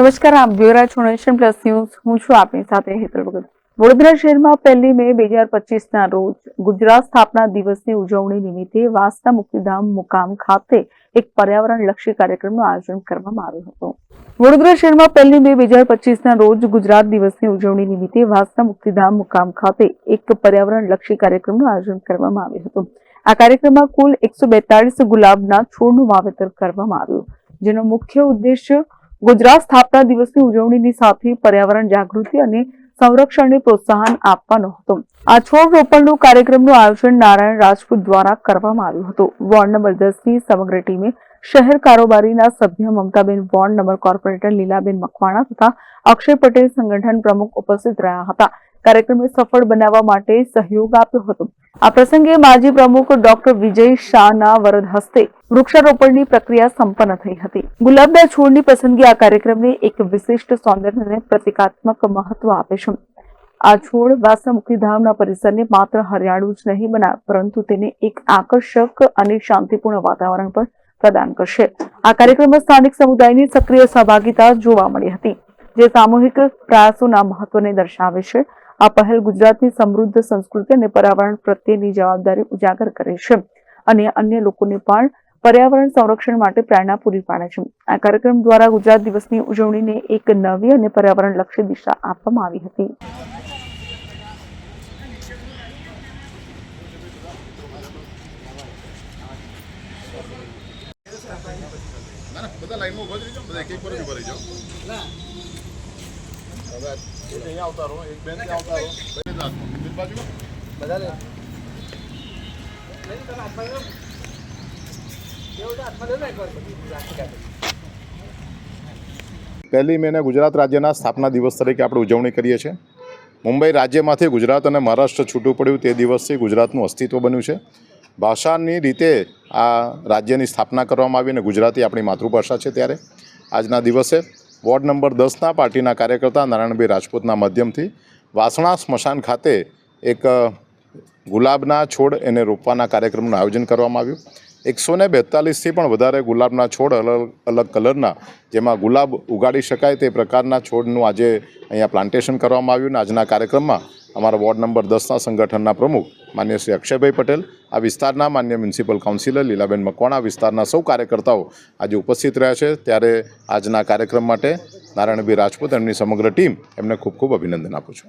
નમસ્કાર, આપ જોઈ રહ્યા પ્લસ ન્યૂઝ. હું છું આપની સાથે હેતલ ભગત. વડોદરા શહેરમાં પહેલી મે બે હજાર પચીસના રોજ ગુજરાત સ્થાપના દિવસની ઉજવણી નિમિત્તે વાસના મુક્તિધામ મુકામ ખાતે એક પર્યાવરણ લક્ષી કાર્યક્રમનું આયોજન કરવામાં આવ્યું હતું. વડોદરા શહેરમાં પહેલી મે બે હજાર પચીસના રોજ ગુજરાત દિવસની ઉજવણી નિમિત્તે વાસના મુક્તિધામ મુકામ ખાતે એક પર્યાવરણ લક્ષી કાર્યક્રમનું આયોજન કરવામાં આવ્યું હતું. આ કાર્યક્રમમાં કુલ એકસો બેતાળીસ ગુલાબના છોડનું વાવેતર કરવામાં આવ્યું, જેનો મુખ્ય ઉદ્દેશ્ય ગુજરાત સ્થાપના દિવસની ઉજવણીની સાથે પર્યાવરણ જાગૃતિ અને સંરક્ષણને પ્રોત્સાહન આપવાનો હતો. આ છોડ રોપણનું કાર્યક્રમનું આયોજન નારાયણ રાજપૂત દ્વારા કરવામાં આવ્યું હતું. વોર્ડ નંબર દસની સમગ્ર ટીમે શહેર કારોબારીના સભ્ય મમતાબેન, ward number corporator Lilaben Makwana તથા અક્ષય પટેલ સંગઠન પ્રમુખ ઉપસ્થિત રહ્યા હતા. કાર્યક્રમને સફળ બનાવવા માટે સહયોગ આપ્યો હતો. આ પ્રસંગે માજી પ્રમુખ ડોક્ટર વિજય શાહના વરદ હસ્તે વૃક્ષારોપણની પ્રક્રિયા સંપન્ન થઈ હતી. ગુલાબના છોડની પસંદગી આ કાર્યક્રમને એક વિશિષ્ટ સૌંદર્ય અને પ્રતિકાત્મક મહત્વ આપે છે. આ છોડ વાસા મુક્તિધામના પરિસરને માત્ર હરિયાળું જ નહીં બનાવે પરંતુ તેને એક આકર્ષક અને શાંતિપૂર્ણ વાતાવરણ પણ પ્રદાન કરશે. આ કાર્યક્રમમાં સ્થાનિક સમુદાયની સક્રિય સહભાગિતા જોવા મળી હતી. જે સામૂહિક પ્રયાસોના મહત્વને દર્શાવે છે. આ પહેલ ગુજરાતની સમૃદ્ધ સંસ્કૃતિ અને પર્યાવરણ પ્રત્યેની જવાબદારી ઉજાગર કરે છે અને અન્ય લોકોને પણ પર્યાવરણ સંરક્ષણ માટે પ્રેરણા પૂરી પાડે છે. આ કાર્યક્રમ દ્વારા ગુજરાત દિવસની ઉજવણીને એક નવી અને પર્યાવરણ લક્ષી દિશા આપવામાં આવી હતી. ના બધા લાઈનમાં ઊભા જ રહીજો બધા એક એક પર જ ઊભા રહીજો. હવે અહીંયા આવતા રહો એક બેન ત્યાં આવતા રહો. કઈ હાથમાં બીજી બાજુમાં પહેલી મેને ગુજરાત રાજ્યના સ્થાપના દિવસ તરીકે આપણે ઉજવણી કરીએ છીએ. મુંબઈ રાજ્યમાંથી ગુજરાત અને મહારાષ્ટ્ર છૂટું પડ્યું તે દિવસથી ગુજરાતનું અસ્તિત્વ બન્યું છે. ભાષાની રીતે આ રાજ્યની સ્થાપના કરવામાં આવી અને ગુજરાતી આપણી માતૃભાષા છે ત્યારે. આજના દિવસે વોર્ડ નંબર દસના પાર્ટીના કાર્યકર્તા નારાયણભાઈ રાજપૂતના માધ્યમથી વાસણા સ્મશાન ખાતે એક ગુલાબના છોડ એને રોપવાના કાર્યક્રમનું આયોજન કરવામાં આવ્યું. એકસો ને બેતાલીસથી પણ વધારે ગુલાબના છોડ અલગ અલગ કલરના, જેમાં ગુલાબ ઉગાડી શકાય તે પ્રકારના છોડનું આજે અહીંયા પ્લાન્ટેશન કરવામાં આવ્યું અને આજના કાર્યક્રમમાં અમારા વોર્ડ નંબર દસના સંગઠનના પ્રમુખ માન્ય શ્રી અક્ષયભાઈ પટેલ, આ વિસ્તારના માન્ય મ્યુનિસિપલ કાઉન્સિલર લીલાબેન મકવાણા વિસ્તારના સૌ કાર્યકર્તાઓ આજે ઉપસ્થિત રહ્યા છે. ત્યારે આજના કાર્યક્રમ માટે નારાયણભાઈ રાજપૂત એમની સમગ્ર ટીમ એમને ખૂબ ખૂબ અભિનંદન આપું છું.